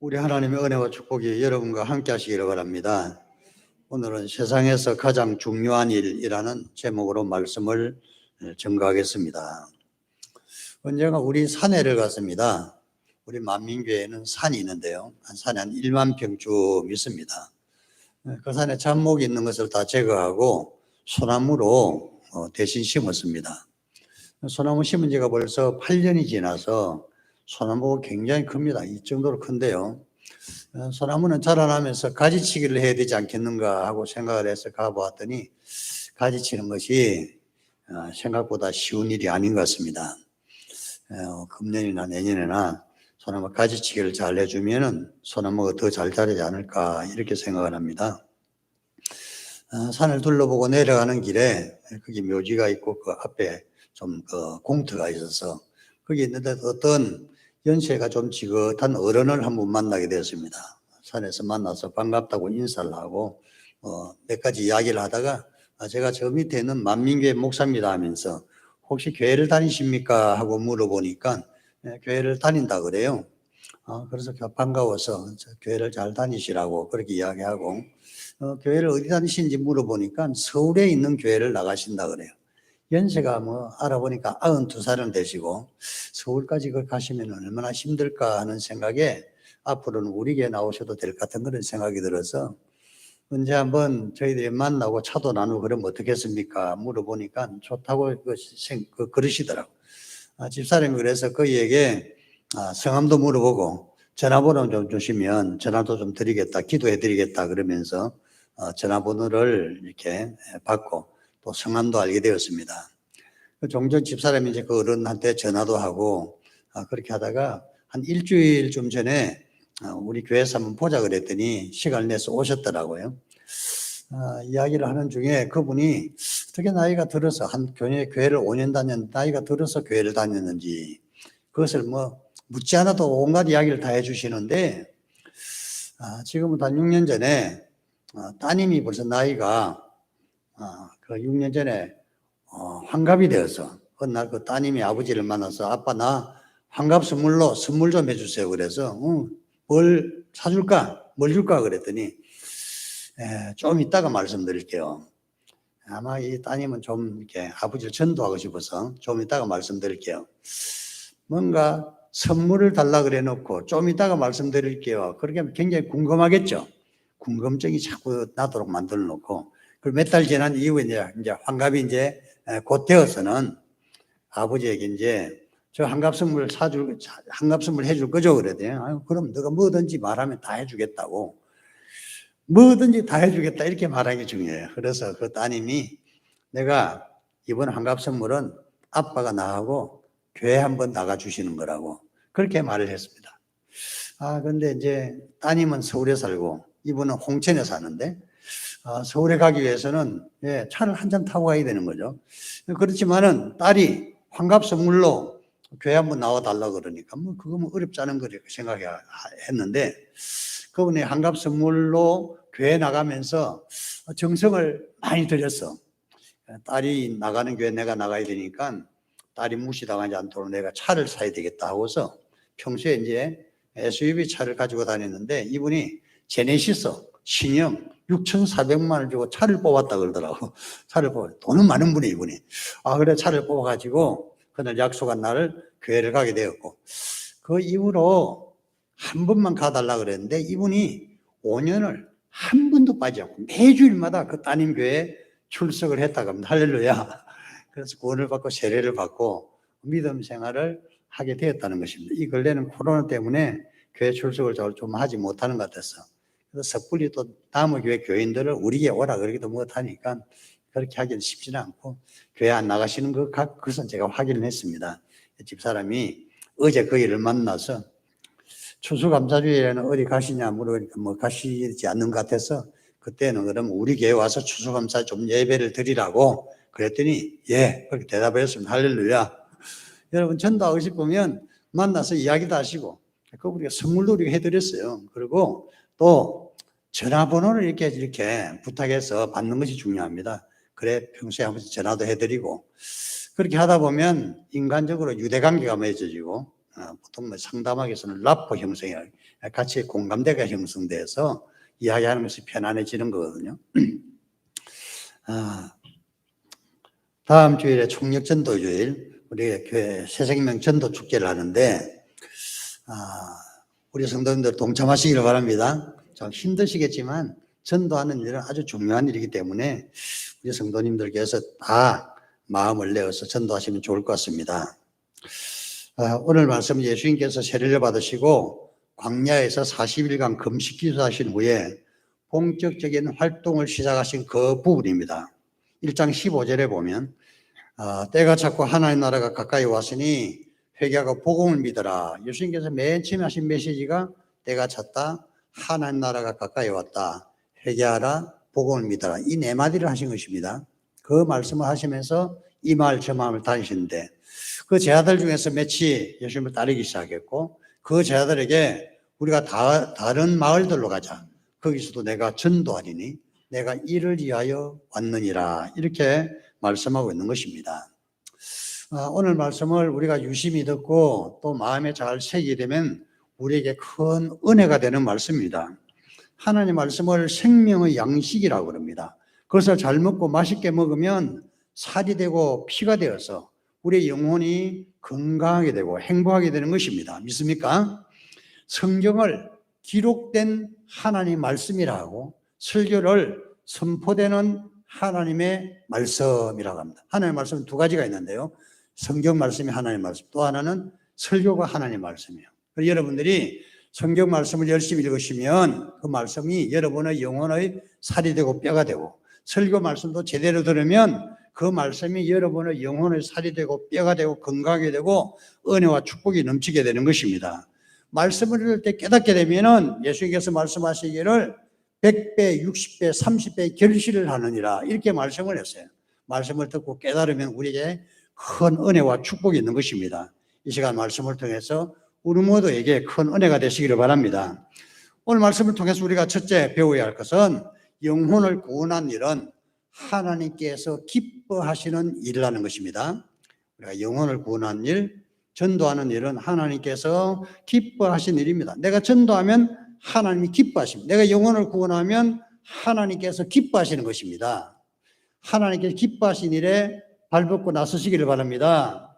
우리 하나님의 은혜와 축복이 여러분과 함께 하시기를 바랍니다. 오늘은 세상에서 가장 중요한 일이라는 제목으로 말씀을 증거하겠습니다. 언젠가 우리 산에를 갔습니다. 우리 만민교회에는 산이 있는데요. 한 산에 한 1만 평쯤 있습니다. 그 산에 잡목이 있는 것을 다 제거하고 소나무로 어, 대신 심었습니다. 소나무 심은 지가 벌써 8년이 지나서 소나무가 굉장히 큽니다. 이 정도로 큰데요. 어, 소나무는 자라나면서 가지치기를 해야 되지 않겠는가 하고 생각을 해서 가보았더니 가지치는 것이 어, 생각보다 쉬운 일이 아닌 것 같습니다. 어, 금년이나 내년에나 소나무 가지치기를 잘 해주면은 소나무가 더 잘 자라지 않을까 이렇게 생각을 합니다. 어, 산을 둘러보고 내려가는 길에 거기 묘지가 있고 그 앞에 좀 그 공터가 있어서 거기 있는데 어떤 연세가 좀 지긋한 어른을 한 분 만나게 되었습니다. 산에서 만나서 반갑다고 인사를 하고 어, 몇 가지 이야기를 하다가 아, 제가 저 밑에 있는 만민교회 목사입니다 하면서 혹시 교회를 다니십니까 하고 물어보니까 예, 교회를 다닌다 그래요. 어, 그래서 그 반가워서 저 교회를 잘 다니시라고 그렇게 이야기하고 어, 교회를 어디 다니시는지 물어보니까 서울에 있는 교회를 나가신다 그래요. 연세가 뭐 알아보니까 92살은 되시고 서울까지 그 가시면 얼마나 힘들까 하는 생각에 앞으로는 우리 교회 나오셔도 될 것 같은 그런 생각이 들어서 언제 한번 저희들이 만나고 차도 나누고 그러면 어떻겠습니까? 물어보니까 좋다고 그 생, 그 그러시더라고. 아, 집사람이 그래서 그에게 아, 성함도 물어보고 전화번호 좀 주시면 전화도 좀 드리겠다, 기도해 드리겠다 그러면서 어, 전화번호를 이렇게 받고 또 성함도 알게 되었습니다. 그 종종 집사람이 이제 그 어른한테 전화도 하고 아, 그렇게 하다가 한 일주일쯤 전에 아, 우리 교회에서 한번 보자 그랬더니 시간을 내서 오셨더라고요. 아, 이야기를 하는 중에 그분이 어떻게 나이가 들어서 한 교회, 교회를 5년 다녔, 나이가 들어서 교회를 다녔는지 그것을 뭐 묻지 않아도 온갖 이야기를 다 해주시는데 아, 지금부터 한 6년 전에 아, 따님이 벌써 나이가 아, 그 6년 전에 어, 환갑이 되어서 어느 날 그 따님이 아버지를 만나서 아빠 나 환갑 선물로 선물 좀 해주세요. 그래서 어, 뭘 사줄까? 뭘 줄까? 그랬더니 에, 좀 이따가 말씀드릴게요. 아마 이 따님은 좀 이렇게 아버지를 전도하고 싶어서 좀 이따가 말씀드릴게요. 뭔가 선물을 달라 그래 놓고 좀 이따가 말씀드릴게요. 그렇게 하면 굉장히 궁금하겠죠. 궁금증이 자꾸 나도록 만들어 놓고 그 몇 달 지난 이후에 이제, 이제 환갑이 이제 곧 되어서는 아버지에게 이제 저 환갑 선물 사줄, 환갑 선물 해줄 거죠? 그래도요. 아유, 그럼 너가 뭐든지 말하면 다 해주겠다고. 뭐든지 다 해주겠다. 이렇게 말하는 게 중요해요. 그래서 그 따님이 내가 이번 환갑 선물은 아빠가 나하고 교회 한번 나가주시는 거라고. 그렇게 말을 했습니다. 아, 근데 이제 따님은 서울에 살고 이분은 홍천에 사는데 아, 서울에 가기 위해서는 예, 차를 한 잔 타고 가야 되는 거죠. 그렇지만은 딸이 환갑 선물로 교회 한번 나와 달라 그러니까 뭐 그거 뭐 어렵지 않은 거리 생각했는데 그분이 환갑 선물로 교회 나가면서 정성을 많이 들였어. 딸이 나가는 교회 내가 나가야 되니까 딸이 무시당하지 않도록 내가 차를 사야 되겠다 하고서 평소에 이제 SUV 차를 가지고 다녔는데 이분이 제네시스 신형 6,400만 원을 주고 차를 뽑았다 그러더라고. 차를 뽑아. 돈은 많은 분이 이분이. 아, 그래 차를 뽑아가지고 그날 약속한 날을 교회를 가게 되었고 그 이후로 한 번만 가달라 그랬는데 이분이 5년을 한 번도 빠지지 않고 매주일마다 그 따님 교회에 출석을 했다고 합니다. 할렐루야. 그래서 구원을 받고 세례를 받고 믿음 생활을 하게 되었다는 것입니다. 이 근래는 코로나 때문에 교회 출석을 좀 하지 못하는 것 같아서 그래서 섣불리 또 다음 교회 교인들을 우리 교회 오라 그러기도 못하니까 그렇게 하기는 쉽지는 않고 교회 안 나가시는 것 각, 그것은 제가 확인을 했습니다. 집사람이 어제 그 일을 만나서 추수감사주일에는 어디 가시냐 물어보니까 뭐 가시지 않는 것 같아서 그때는 그럼 우리 교회 와서 추수감사 좀 예배를 드리라고 그랬더니 예 그렇게 대답했습니다. 할렐루야. 여러분 전도하고 싶으면 만나서 이야기도 하시고 그분이 선물도 우리가 해드렸어요. 그리고 또 전화번호를 이렇게 이렇게 부탁해서 받는 것이 중요합니다. 그래 평소에 한 번씩 전화도 해드리고 그렇게 하다 보면 인간적으로 유대관계가 맺어지고 어, 보통 뭐 상담학에서는 라포 형성이 같이 공감대가 형성돼서 이야기하는 것이 편안해지는 거거든요. 아, 다음 주일에 총력 전도 주일 우리 교회 새생명 전도 축제를 하는데 아, 우리 성도님들 동참하시기를 바랍니다. 좀 힘드시겠지만 전도하는 일은 아주 중요한 일이기 때문에 우리 성도님들께서 다 마음을 내어서 전도하시면 좋을 것 같습니다. 아, 오늘 말씀 예수님께서 세례를 받으시고 광야에서 40일간 금식 기도하신 후에 본격적인 활동을 시작하신 그 부분입니다. 1장 15절에 보면 아, 때가 찼고 하나님 나라가 가까이 왔으니 회개하고 복음을 믿어라. 예수님께서 맨 처음에 하신 메시지가 때가 찼다. 하나님 나라가 가까이 왔다. 회개하라. 복음을 믿어라. 이 네 마디를 하신 것입니다. 그 말씀을 하시면서 이 마을 저 마음을 다니시는데 그 제자들 중에서 몇이 예수님을 따르기 시작했고 그 제자들에게 우리가 다, 다른 마을들로 가자. 거기서도 내가 전도하리니 내가 이를 위하여 왔느니라. 이렇게 말씀하고 있는 것입니다. 아, 오늘 말씀을 우리가 유심히 듣고 또 마음에 잘 새기게 되면 우리에게 큰 은혜가 되는 말씀입니다. 하나님 말씀을 생명의 양식이라고 그럽니다. 그것을 잘 먹고 맛있게 먹으면 살이 되고 피가 되어서 우리의 영혼이 건강하게 되고 행복하게 되는 것입니다. 믿습니까? 성경을 기록된 하나님 말씀이라고 설교를 선포되는 하나님의 말씀이라고 합니다. 하나님의 말씀은 두 가지가 있는데요. 성경 말씀이 하나님의 말씀, 또 하나는 설교가 하나님의 말씀이에요. 그래서 여러분들이 성경 말씀을 열심히 읽으시면 그 말씀이 여러분의 영혼의 살이 되고 뼈가 되고 설교 말씀도 제대로 들으면 그 말씀이 여러분의 영혼의 살이 되고 뼈가 되고 건강하게 되고 은혜와 축복이 넘치게 되는 것입니다. 말씀을 들을 때 깨닫게 되면은 예수님께서 말씀하시기를 100배, 60배, 30배 결실을 하느니라 이렇게 말씀을 했어요. 말씀을 듣고 깨달으면 우리에게 큰 은혜와 축복이 있는 것입니다. 이 시간 말씀을 통해서 우리 모두에게 큰 은혜가 되시기를 바랍니다. 오늘 말씀을 통해서 우리가 첫째 배워야 할 것은 영혼을 구원한 일은 하나님께서 기뻐하시는 일이라는 것입니다. 우리가 영혼을 구원한 일, 전도하는 일은 하나님께서 기뻐하신 일입니다. 내가 전도하면 하나님이 기뻐하십니다. 내가 영혼을 구원하면 하나님께서 기뻐하시는 것입니다. 하나님께서 기뻐하신 일에 발벗고 나서시기를 바랍니다.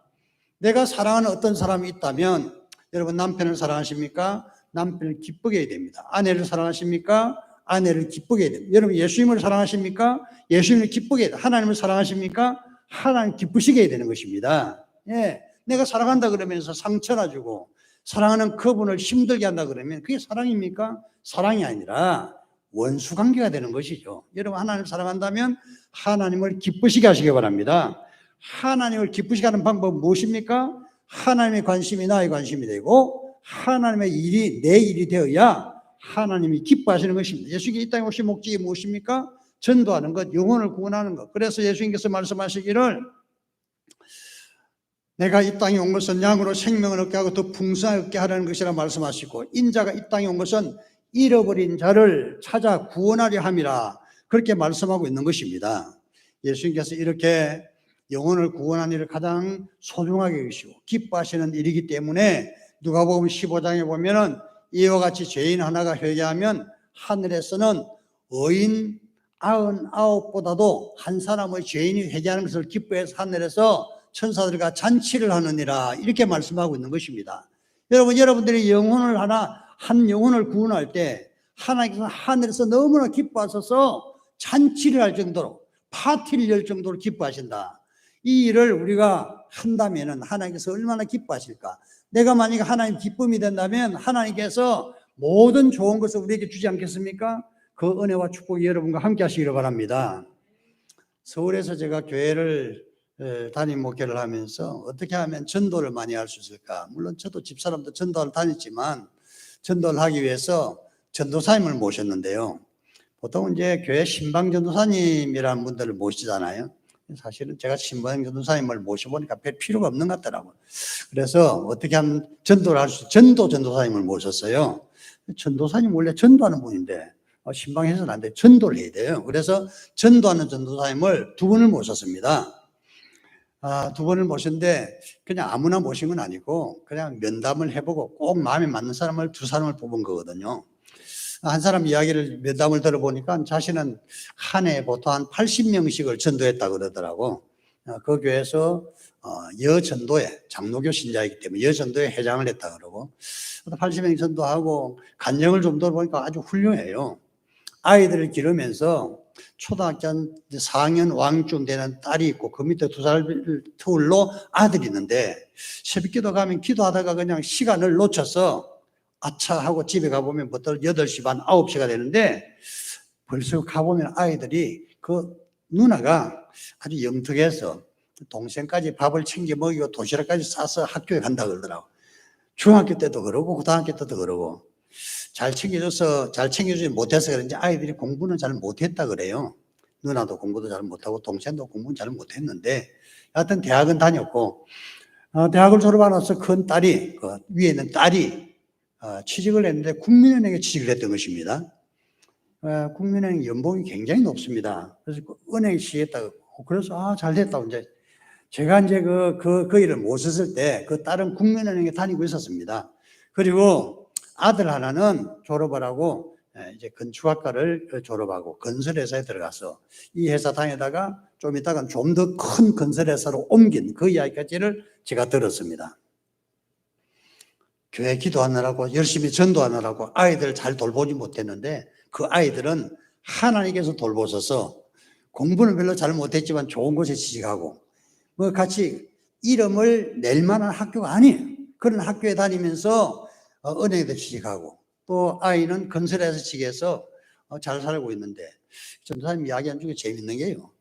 내가 사랑하는 어떤 사람이 있다면 여러분 남편을 사랑하십니까? 남편을 기쁘게 해야 됩니다. 아내를 사랑하십니까? 아내를 기쁘게 해야 됩니다. 여러분 예수님을 사랑하십니까? 예수님을 기쁘게 해야. 하나님을 사랑하십니까? 하나님 기쁘시게 해야 되는 것입니다. 예. 내가 사랑한다 그러면서 상처나 주고 사랑하는 그분을 힘들게 한다 그러면 그게 사랑입니까? 사랑이 아니라 원수 관계가 되는 것이죠. 여러분 하나님을 사랑한다면 하나님을 기쁘시게 하시기 바랍니다. 하나님을 기쁘시게 하는 방법은 무엇입니까? 하나님의 관심이 나의 관심이 되고 하나님의 일이 내 일이 되어야 하나님이 기뻐하시는 것입니다. 예수님이 이 땅에 오신 목적이 무엇입니까? 전도하는 것, 영혼을 구원하는 것. 그래서 예수님께서 말씀하시기를 내가 이 땅에 온 것은 양으로 생명을 얻게 하고 더 풍성하게 하라는 것이라 말씀하시고 인자가 이 땅에 온 것은 잃어버린 자를 찾아 구원하려 함이라 그렇게 말씀하고 있는 것입니다. 예수님께서 이렇게 영혼을 구원하는 일을 가장 소중하게 여기시고 기뻐하시는 일이기 때문에 누가복음 15장에 보면은 이와 같이 죄인 하나가 회개하면 하늘에서는 의인 아흔 아홉보다도 한 사람의 죄인이 회개하는 것을 기뻐해서 하늘에서 천사들과 잔치를 하느니라 이렇게 말씀하고 있는 것입니다. 여러분 여러분들이 영혼을 하나 한 영혼을 구원할 때 하나님께서 하늘에서 너무나 기뻐하셔서 잔치를 할 정도로 파티를 열 정도로 기뻐하신다. 이 일을 우리가 한다면은 하나님께서 얼마나 기뻐하실까? 내가 만약 하나님 기쁨이 된다면 하나님께서 모든 좋은 것을 우리에게 주지 않겠습니까? 그 은혜와 축복이 여러분과 함께 하시기를 바랍니다. 서울에서 제가 교회를 에, 담임 목회를 하면서 어떻게 하면 전도를 많이 할 수 있을까? 물론 저도 집사람도 전도를 다녔지만 전도를 하기 위해서 전도사님을 모셨는데요. 보통 이제 교회 신방 전도사님이라는 분들을 모시잖아요. 사실은 제가 신방 전도사님을 모셔보니까 별 필요가 없는 것 같더라고요. 그래서 어떻게 하면 전도를 할 수, 전도 전도사님을 모셨어요. 전도사님 원래 전도하는 분인데 어, 신방에서는 안 돼. 전도를 해야 돼요. 그래서 전도하는 전도사님을 두 분을 모셨습니다. 아, 두 번을 모셨는데 그냥 아무나 모신 건 아니고 그냥 면담을 해보고 꼭 마음에 맞는 사람을 두 사람을 뽑은 거거든요. 한 사람 이야기를 면담을 들어보니까 자신은 한 해 보통 한 80명씩을 전도했다 그러더라고. 어, 그 교회에서 어, 여전도회, 장로교 신자이기 때문에 여전도회 회장을 했다 그러고 80명 전도하고 간증을 좀 들어보니까 아주 훌륭해요. 아이들을 기르면서 초등학교 한 4학년 왕쯤 되는 딸이 있고 그 밑에 두 살 터울로 아들이 있는데 새벽기도 가면 기도하다가 그냥 시간을 놓쳐서 아차 하고 집에 가보면 보통 8시 반, 9시가 되는데 벌써 가보면 아이들이 그 누나가 아주 영특해서 동생까지 밥을 챙겨 먹이고 도시락까지 싸서 학교에 간다 그러더라고. 중학교 때도 그러고 고등학교 때도 그러고 잘 챙겨줘서 잘 챙겨주지 못해서 그런지 아이들이 공부는 잘 못했다 그래요. 누나도 공부도 잘 못하고 동생도 공부는 잘 못했는데 하여튼 대학은 다녔고 어, 대학을 졸업하고 나서 큰 딸이 그 위에 있는 딸이 어, 취직을 했는데 국민은행에 취직을 했던 것입니다. 어, 국민은행 연봉이 굉장히 높습니다. 그래서 그 은행 시했다고 그래서 아 잘됐다고 이제 제가 이제 그, 그, 그 일을 못 썼을 때 그 딸은 국민은행에 다니고 있었습니다. 그리고 아들 하나는 졸업을 하고 예, 이제 건축학과를 졸업하고 건설회사에 들어가서 이 회사 다니다가 좀 있다가 좀 더 큰 건설회사로 옮긴 그 이야기까지를 제가 들었습니다. 교회 기도하느라고 열심히 전도하느라고 아이들 잘 돌보지 못했는데 그 아이들은 하나님께서 돌보셔서 공부는 별로 잘 못했지만 좋은 곳에 취직하고 뭐 같이 이름을 낼 만한 학교가 아니에요. 그런 학교에 다니면서 어, 은행에도 취직하고 또 아이는 건설회사 측에서 어, 잘 살고 있는데 전도사님 이야기한 중에 재밌는 게요.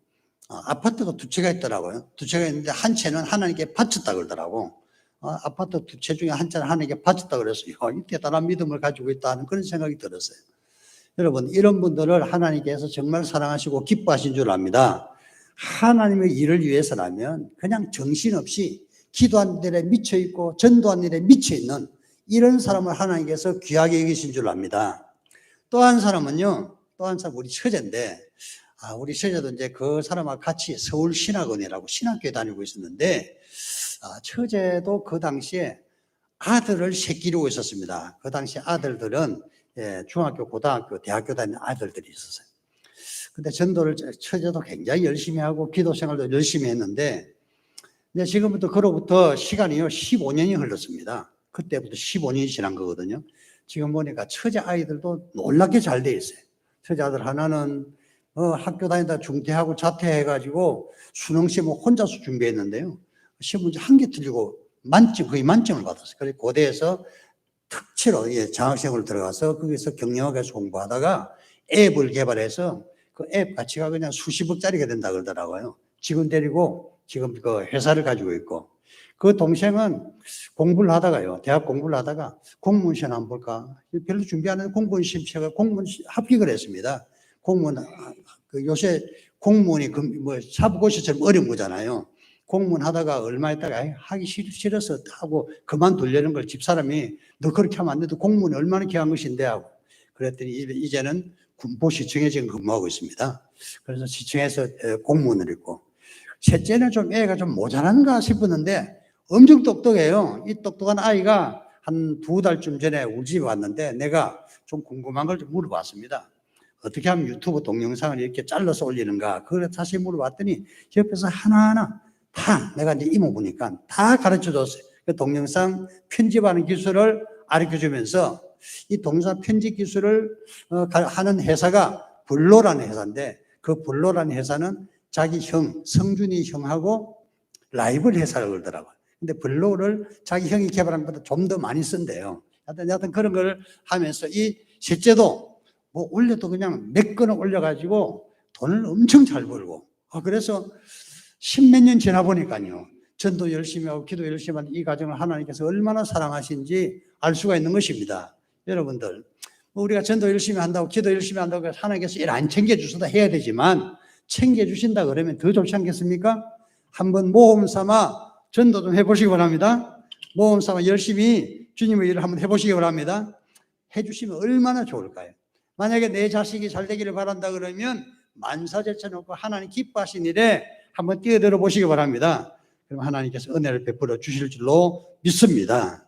어, 아파트가 두 채가 있더라고요. 두 채가 있는데 한 채는 하나님께 바쳤다 그러더라고. 어, 아파트 두 채 중에 한 채는 하나님께 바쳤다 그랬어요. 이 대단한 믿음을 가지고 있다는 그런 생각이 들었어요. 여러분 이런 분들을 하나님께서 정말 사랑하시고 기뻐하신 줄 압니다. 하나님의 일을 위해서라면 그냥 정신없이 기도한 일에 미쳐 있고 전도한 일에 미쳐 있는 이런 사람을 하나님께서 귀하게 여기신 줄 압니다. 또 한 사람은요, 또 한 사람 우리 처제인데, 아, 우리 처제도 이제 그 사람과 같이 서울 신학원이라고 신학교에 다니고 있었는데, 아, 처제도 그 당시에 아들을 새끼르고 있었습니다. 그 당시 아들들은 예, 중학교, 고등학교, 대학교 다니는 아들들이 있었어요. 근데 전도를 처제도 굉장히 열심히 하고 기도 생활도 열심히 했는데, 이제 지금부터 그로부터 시간이요, 15년이 흘렀습니다. 그때부터 15년이 지난 거거든요. 지금 보니까 처제 아이들도 놀랍게 잘 돼 있어요. 처제 아들 하나는 어, 학교 다니다 중퇴하고 자퇴해가지고 수능 시험 혼자서 준비했는데요. 시험 문제 한 개 틀리고 만점, 거의 만점을 받았어요. 그래서 고대에서 특채로 예, 장학생으로 들어가서 거기서 경영학에서 공부하다가 앱을 개발해서 그 앱 가치가 그냥 수십억짜리가 된다 그러더라고요. 지금 데리고 지금 그 회사를 가지고 있고 그 동생은 공부를 하다가요. 대학 공부를 하다가 공무원 시험 한번 볼까? 별로 준비 안 해서 공무원 시험 치가 공무원 시- 합격을 했습니다. 공무원, 아, 그 요새 공무원이 그 뭐 사부고시처럼 어려운 거잖아요. 공무원 하다가 얼마 있다가 하기 싫- 싫어서 하고 그만두려는 걸 집사람이 너 그렇게 하면 안 돼도 공무원이 얼마나 귀한 것인데 하고 그랬더니 이- 이제는 군포시청에 지금 근무하고 있습니다. 그래서 시청에서 에, 공무원을 했고 셋째는 좀 애가 좀 모자란가 싶었는데 엄청 똑똑해요. 이 똑똑한 아이가 한 두 달쯤 전에 우리 집에 왔는데 내가 좀 궁금한 걸 좀 물어봤습니다. 어떻게 하면 유튜브 동영상을 이렇게 잘라서 올리는가? 그걸 다시 물어봤더니 옆에서 하나하나 다 내가 이제 이모 보니까 다 가르쳐 줬어요. 그 동영상 편집하는 기술을 가르쳐 주면서 이 동영상 편집 기술을 어, 가- 하는 회사가 블로라는 회사인데 그 블로라는 회사는 자기 형, 성준이 형하고 라이벌 회사를 그러더라고요. 근데 블로를 자기 형이 개발한 것보다 좀 더 많이 쓴대요. 하여튼, 하여튼 그런 걸 하면서 이 셋째도 뭐 올려도 그냥 몇 건을 올려가지고 돈을 엄청 잘 벌고. 아, 그래서 십몇 년 지나 보니까요. 전도 열심히 하고 기도 열심히 하는 이 과정을 하나님께서 얼마나 사랑하신지 알 수가 있는 것입니다. 여러분들, 뭐 우리가 전도 열심히 한다고 기도 열심히 한다고 하나님께서 일 안 챙겨주셔도 해야 되지만 챙겨주신다 그러면 더 좋지 않겠습니까? 한번 모험 삼아 전도 좀 해보시기 바랍니다. 모험 삼아 열심히 주님의 일을 한번 해보시기 바랍니다. 해주시면 얼마나 좋을까요? 만약에 내 자식이 잘 되기를 바란다 그러면 만사 제쳐놓고 하나님 기뻐하신 일에 한번 뛰어들어 보시기 바랍니다. 그럼 하나님께서 은혜를 베풀어 주실 줄로 믿습니다.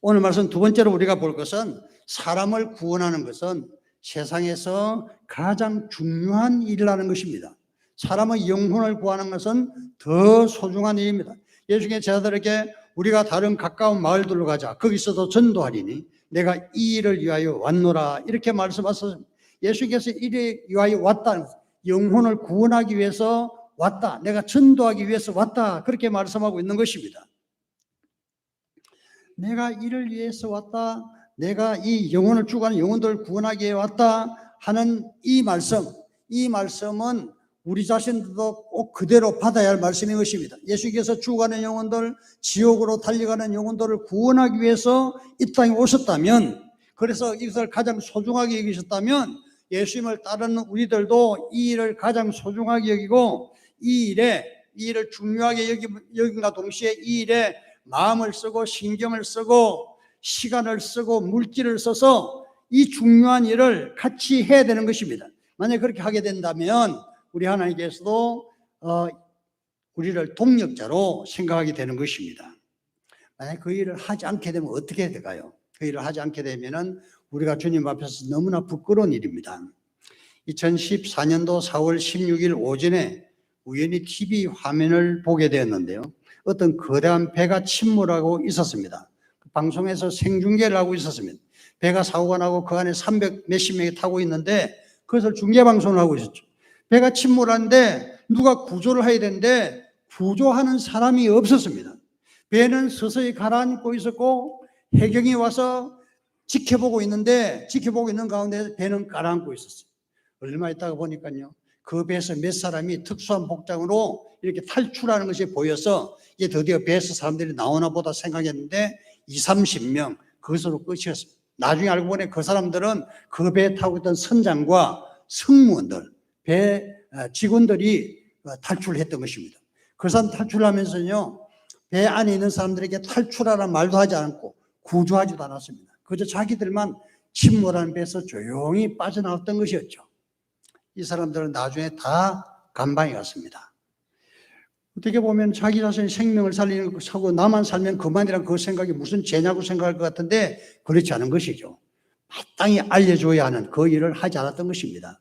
오늘 말씀 두 번째로 우리가 볼 것은 사람을 구원하는 것은 세상에서 가장 중요한 일이라는 것입니다. 사람의 영혼을 구하는 것은 더 소중한 일입니다. 예수님의 제자들에게 우리가 다른 가까운 마을들로 가자. 거기서도 전도하리니 내가 이 일을 위하여 왔노라. 이렇게 말씀하셨습니다. 예수님께서 이를 위하여 왔다. 영혼을 구원하기 위해서 왔다. 내가 전도하기 위해서 왔다. 그렇게 말씀하고 있는 것입니다. 내가 이를 위해서 왔다. 내가 이 영혼을 죽어가는 영혼들을 구원하기 위해 왔다. 하는 이 말씀, 이 말씀은 우리 자신들도 꼭 그대로 받아야 할 말씀인 것입니다. 예수께서 죽어가는 영혼들, 지옥으로 달려가는 영혼들을 구원하기 위해서 이 땅에 오셨다면, 그래서 이것을 가장 소중하게 여기셨다면, 예수님을 따르는 우리들도 이 일을 가장 소중하게 여기고, 이 일에, 이 일을 중요하게 여기, 여긴과 동시에 이 일에 마음을 쓰고, 신경을 쓰고, 시간을 쓰고, 물질을 써서 이 중요한 일을 같이 해야 되는 것입니다. 만약 그렇게 하게 된다면, 우리 하나님께서도 어, 우리를 동력자로 생각하게 되는 것입니다. 만약 그 일을 하지 않게 되면 어떻게 될까요? 그 일을 하지 않게 되면은 우리가 주님 앞에서 너무나 부끄러운 일입니다. 2014년도 4월 16일 오전에 우연히 TV 화면을 보게 되었는데요. 어떤 거대한 배가 침몰하고 있었습니다. 방송에서 생중계를 하고 있었습니다. 배가 사고가 나고 그 안에 300 몇십 명이 타고 있는데 그것을 중계 방송을 하고 있었죠. 배가 침몰한데 누가 구조를 해야 되는데 구조하는 사람이 없었습니다. 배는 서서히 가라앉고 있었고 해경이 와서 지켜보고 있는데 지켜보고 있는 가운데 배는 가라앉고 있었어요. 얼마 있다가 보니까요. 그 배에서 몇 사람이 특수한 복장으로 이렇게 탈출하는 것이 보여서 이제 드디어 배에서 사람들이 나오나 보다 생각했는데 2, 30명 그것으로 끝이었습니다. 나중에 알고 보니 그 사람들은 그 배에 타고 있던 선장과 승무원들 배 어, 직원들이 어, 탈출했던 것입니다. 그 사람 탈출하면서요, 배 안에 있는 사람들에게 탈출하라는 말도 하지 않고 구조하지도 않았습니다. 그저 자기들만 침몰하는 배에서 조용히 빠져나왔던 것이었죠. 이 사람들은 나중에 다 감방에 갔습니다. 어떻게 보면 자기 자신의 생명을 살리는 거 사고 나만 살면 그만이란 그 생각이 무슨 죄냐고 생각할 것 같은데 그렇지 않은 것이죠. 마땅히 알려줘야 하는 그 일을 하지 않았던 것입니다.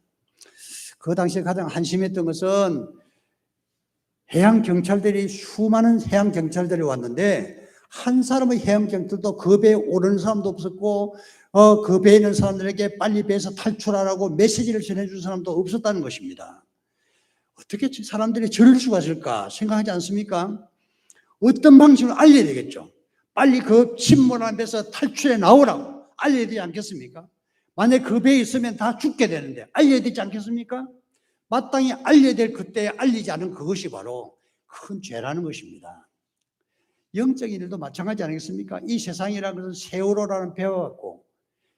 그 당시에 가장 한심했던 것은 해양 경찰들이 수많은 해양 경찰들이 왔는데 한 사람의 해양 경찰도 그 배에 오르는 사람도 없었고 어, 그 배에 있는 사람들에게 빨리 배에서 탈출하라고 메시지를 전해준 사람도 없었다는 것입니다. 어떻게 사람들이 저럴 수가 있을까 생각하지 않습니까? 어떤 방식으로 알려야 되겠죠. 빨리 그 침몰한 배에서 탈출해 나오라고 알려야 되지 않겠습니까? 만약 그 배에 있으면 다 죽게 되는데 알려야 되지 않겠습니까? 마땅히 알려야 될 그때에 알리지 않은 그것이 바로 큰 죄라는 것입니다. 영적인 일도 마찬가지 아니겠습니까? 이 세상이라는 것은 세월호라는 배와 같고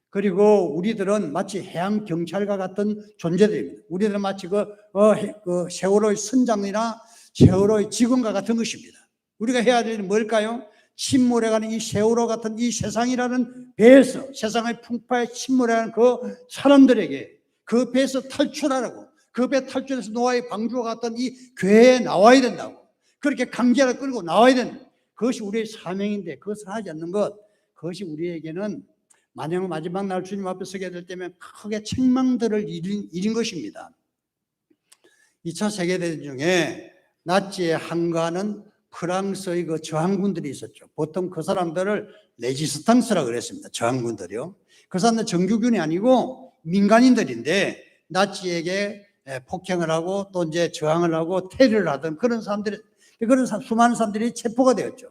그리고 우리들은 마치 해양 경찰과 같은 존재들입니다. 우리들은 마치 그, 어, 그 세월호의 선장이나 세월호의 직원과 같은 것입니다. 우리가 해야 될 일은 뭘까요? 침몰해 가는 이 세월호 같은 이 세상이라는 배에서 세상의 풍파에 침몰해 가는 그 사람들에게 그 배에서 탈출하라고 그 배 탈출해서 노아의 방주와 같던 이 교회에 나와야 된다고 그렇게 강제로 끌고 나와야 된다. 그것이 우리의 사명인데 그것을 하지 않는 것 그것이 우리에게는 만약 마지막 날 주님 앞에 서게 될 때면 크게 책망들을 잃은, 잃은 것입니다. 2차 세계대전 중에 나치의 항가는 프랑스의 그 저항군들이 있었죠. 보통 그 사람들을 레지스탕스라고 그랬습니다. 저항군들이요. 그 사람들 정규군이 아니고 민간인들인데 나치에게 폭행을 하고 또 이제 저항을 하고 테러를 하던 그런 사람들이 그런 수많은 사람들이 체포가 되었죠.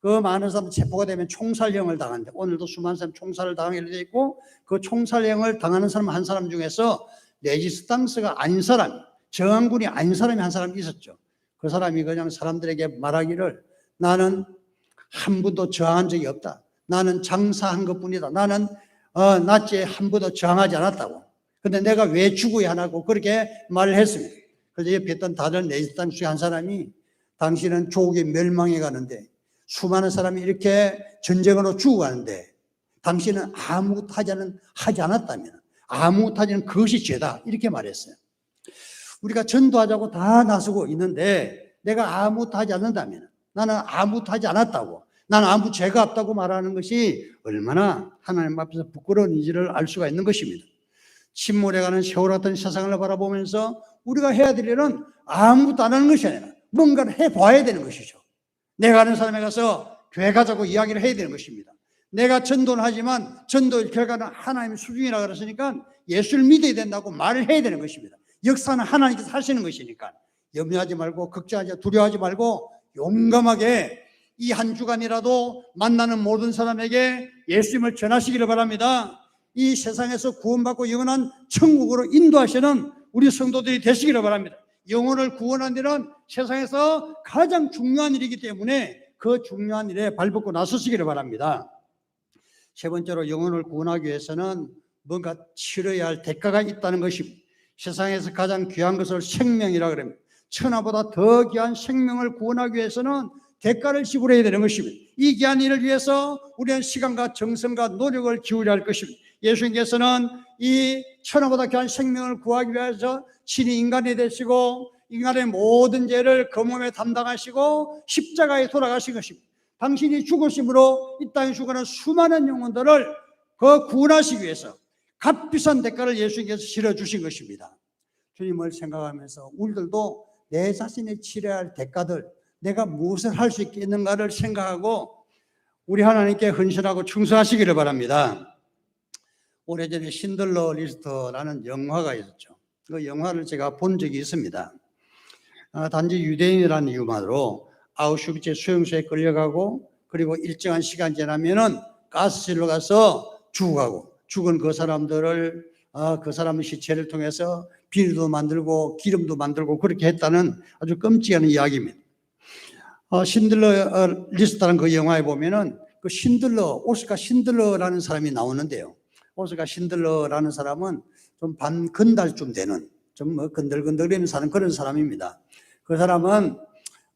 그 많은 사람들 체포가 되면 총살형을 당하는데 오늘도 수많은 사람 총살을 당하게 되어 있고 그 총살형을 당하는 사람 한 사람 중에서 레지스탕스가 아닌 사람, 저항군이 아닌 사람이 한 사람 있었죠. 그 사람이 그냥 사람들에게 말하기를 나는 한 번도 저항한 적이 없다. 나는 장사한 것 뿐이다. 나는 어, 나치에 한 번도 저항하지 않았다고. 근데 내가 왜 죽어야 하나고 그렇게 말을 했습니다. 그래서 옆에 있던 다른 레지스탕 중에 한 사람이 당신은 조국이 멸망해 가는데 수많은 사람이 이렇게 전쟁으로 죽어가는데 당신은 아무것도 하지, 않은, 하지 않았다면 아무것도 하지 않은 그것이 죄다. 이렇게 말했어요. 우리가 전도하자고 다 나서고 있는데 내가 아무것도 하지 않는다면 나는 아무것도 하지 않았다고 나는 아무 죄가 없다고 말하는 것이 얼마나 하나님 앞에서 부끄러운 인지를 알 수가 있는 것입니다. 침몰해 가는 세월 같은 세상을 바라보면서 우리가 해야 될 일은 아무것도 안 하는 것이 아니라 뭔가를 해봐야 되는 것이죠. 내가 아는 사람에 가서 교회 가자고 이야기를 해야 되는 것입니다. 내가 전도는 하지만 전도의 결과는 하나님의 수중이라 그랬으니까 예수를 믿어야 된다고 말을 해야 되는 것입니다. 역사는 하나님께서 하시는 것이니까 염려하지 말고 걱정하지 두려워하지 말고 용감하게 이 한 주간이라도 만나는 모든 사람에게 예수님을 전하시기를 바랍니다. 이 세상에서 구원받고 영원한 천국으로 인도하시는 우리 성도들이 되시기를 바랍니다. 영혼을 구원하는 일은 세상에서 가장 중요한 일이기 때문에 그 중요한 일에 발벗고 나서시기를 바랍니다. 세 번째로 영혼을 구원하기 위해서는 뭔가 치러야 할 대가가 있다는 것입니다. 세상에서 가장 귀한 것을 생명이라 그럽니다. 천하보다 더 귀한 생명을 구원하기 위해서는 대가를 지불해야 되는 것입니다. 이 귀한 일을 위해서 우리는 시간과 정성과 노력을 기울여야 할 것입니다. 예수님께서는 이 천하보다 귀한 생명을 구하기 위해서 친히 인간이 되시고 인간의 모든 죄를 그 몸에 담당하시고 십자가에 돌아가신 것입니다. 당신이 죽으심으로 이 땅에 죽어는 수많은 영혼들을 그 구원하시기 위해서 값비싼 대가를 예수님께서 치러 주신 것입니다. 주님을 생각하면서 우리들도 내 자신이 치러야 할 대가들, 내가 무엇을 할 수 있겠는가를 생각하고 우리 하나님께 헌신하고 충성하시기를 바랍니다. 오래전에 신들러 리스트라는 영화가 있었죠. 그 영화를 제가 본 적이 있습니다. 아, 단지 유대인이라는 이유만으로 아우슈비츠 수용소에 끌려가고 그리고 일정한 시간 지나면은 가스실로 가서 죽어가고 죽은 그 사람들을 아, 그 사람의 시체를 통해서 비누도 만들고 기름도 만들고 그렇게 했다는 아주 끔찍한 이야기입니다. 어, 신들러 어, 리스트라는 그 영화에 보면은 그 신들러 오스카 신들러라는 사람이 나오는데요. 오스카 신들러라는 사람은 좀 반건달쯤 되는 좀뭐 건들건들거리는 사람 그런 사람입니다. 그 사람은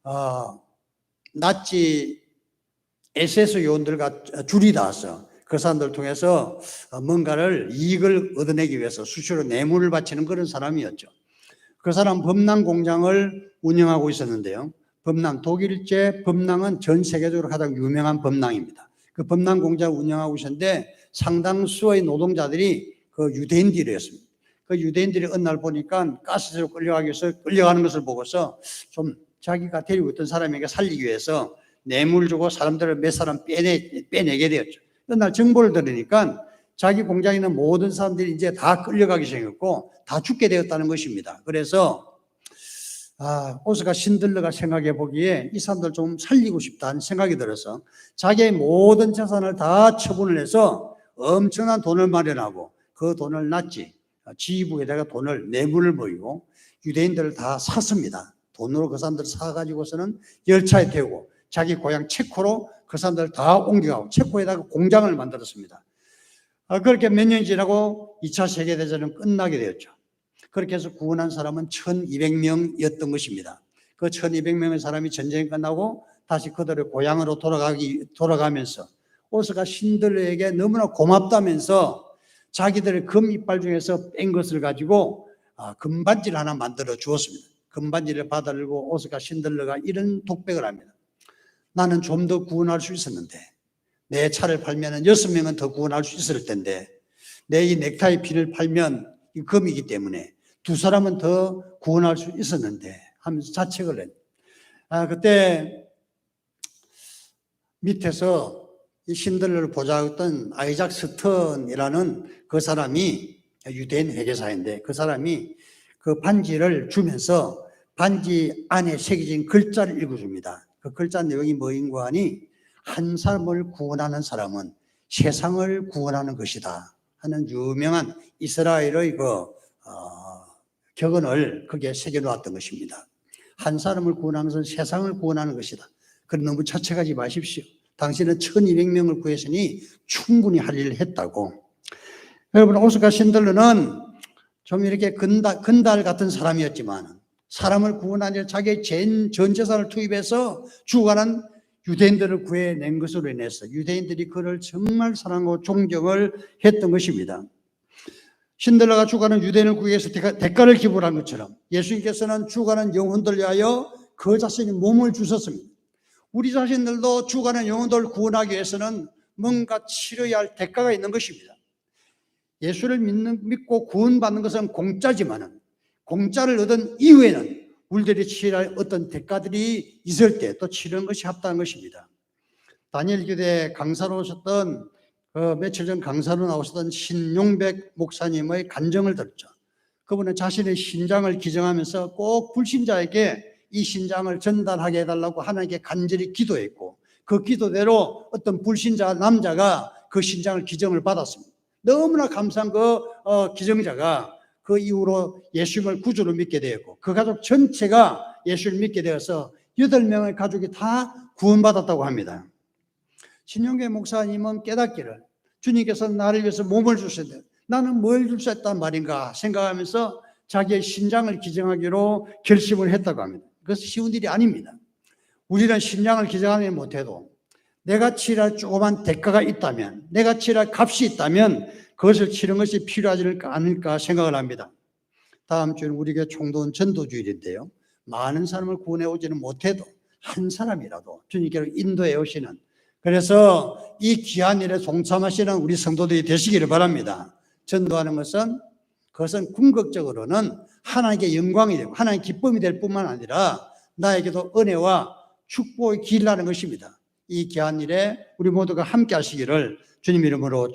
어, 나치 SS 요원들과 줄이 닿았어. 그 사람들 통해서 뭔가를 이익을 얻어내기 위해서 수시로 뇌물을 바치는 그런 사람이었죠. 그 사람 범랑 공장을 운영하고 있었는데요. 범랑 독일제 범랑은 전 세계적으로 가장 유명한 범랑입니다. 그 범랑 공장을 운영하고 있었는데 상당수의 노동자들이 그 유대인들이었습니다. 그 유대인들이 어느 날 보니까 가스로 끌려가기 위해서 끌려가는 것을 보고서 좀 자기가 데리고 있던 사람에게 살리기 위해서 뇌물 주고 사람들을 몇 사람 빼내, 빼내게 되었죠. 어느 날 정보를 들으니까 자기 공장에 있는 모든 사람들이 이제 다 끌려가기 생겼고 다 죽게 되었다는 것입니다. 그래서 아, 오스가 신들러가 생각해 보기에 이 사람들 좀 살리고 싶다는 생각이 들어서 자기의 모든 재산을 다 처분을 해서 엄청난 돈을 마련하고 그 돈을 놨지 지휘부에다가 돈을 뇌물을 보이고 유대인들을 다 샀습니다. 돈으로 그 사람들 사가지고서는 열차에 태우고 자기 고향 체코로 그 사람들 다 옮겨가고 체코에다가 공장을 만들었습니다. 아, 그렇게 몇 년이 지나고 2차 세계대전은 끝나게 되었죠. 그렇게 해서 구원한 사람은 1200명이었던 것입니다. 그 1200명의 사람이 전쟁이 끝나고 다시 그들의 고향으로 돌아가기, 돌아가면서 오스가 신들에게 너무나 고맙다면서 자기들의 금 이빨 중에서 뺀 것을 가지고 아, 금반지를 하나 만들어 주었습니다. 금반지를 받아들고 오스가 신들러가 이런 독백을 합니다. 나는 좀 더 구원할 수 있었는데 내 차를 팔면 여섯 명은 더 구원할 수 있을 텐데 내 이 넥타이 피를 팔면 이 금이기 때문에 두 사람은 더 구원할 수 있었는데 하면서 자책을 했. 아 그때 밑에서 이 신들을 보좌했던 아이작 스턴이라는 그 사람이 유대인 회계사인데 그 사람이 그 반지를 주면서 반지 안에 새겨진 글자를 읽어줍니다. 그 글자 내용이 뭐인고 하니 한 사람을 구원하는 사람은 세상을 구원하는 것이다 하는 유명한 이스라엘의 그 어, 격언을 거기에 새겨놓았던 것입니다. 한 사람을 구원하는 것은 세상을 구원하는 것이다. 그럼 너무 자책하지 마십시오. 당신은 1200명을 구했으니 충분히 할 일을 했다고. 여러분, 오스카 신들러는 좀 이렇게 근달, 근달 같은 사람이었지만 사람을 구원한 일 자기의 전, 전 재산을 투입해서 죽어가는 유대인들을 구해낸 것으로 인해서 유대인들이 그를 정말 사랑하고 존경을 했던 것입니다. 신들러가 죽어가는 유대인을 구해서 대가, 대가를 기부한 것처럼 예수님께서는 죽어가는 영혼들 위하여 그 자신이 몸을 주셨습니다. 우리 자신들도 죽어가는 영혼들 구원하기 위해서는 뭔가 치러야 할 대가가 있는 것입니다. 예수를 믿는, 믿고 구원받는 것은 공짜지만은 공짜를 얻은 이후에는 우리들이 치러야 할 어떤 대가들이 있을 때 또 치르는 것이 합당한 것입니다. 다니엘 교대 강사로 오셨던 그 며칠 전 강사로 나오셨던 신용백 목사님의 간정을 들었죠. 그분은 자신의 신장을 기증하면서 꼭 불신자에게 이 신장을 전달하게 해달라고 하나님께 간절히 기도했고 그 기도대로 어떤 불신자 남자가 그 신장을 기증을 받았습니다. 너무나 감사한 그 어, 기증자가 그 이후로 예수님을 구주로 믿게 되었고 그 가족 전체가 예수를 믿게 되어서 여덟 명의 가족이 다 구원받았다고 합니다. 신용계 목사님은 깨닫기를 주님께서 나를 위해서 몸을 주셨는데 나는 뭘 줄 수 있단 말인가 생각하면서 자기의 신장을 기증하기로 결심을 했다고 합니다. 그것이 쉬운 일이 아닙니다. 우리는 신장을 기증하지 못해도 내가 치러할 조그만 대가가 있다면, 내가 치러할 값이 있다면 그것을 치는 것이 필요하지 않을까 생각을 합니다. 다음 주는 우리 교회 총돈 전도주일인데요. 많은 사람을 구원해 오지는 못해도 한 사람이라도 주님께로 인도해 오시는 그래서 이 귀한 일에 동참하시는 우리 성도들이 되시기를 바랍니다. 전도하는 것은 그것은 궁극적으로는 하나님께 영광이 되고 하나님 기쁨이 될 뿐만 아니라 나에게도 은혜와 축복의 길이라는 것입니다. 이 귀한 일에 우리 모두가 함께 하시기를 주님 이름으로 축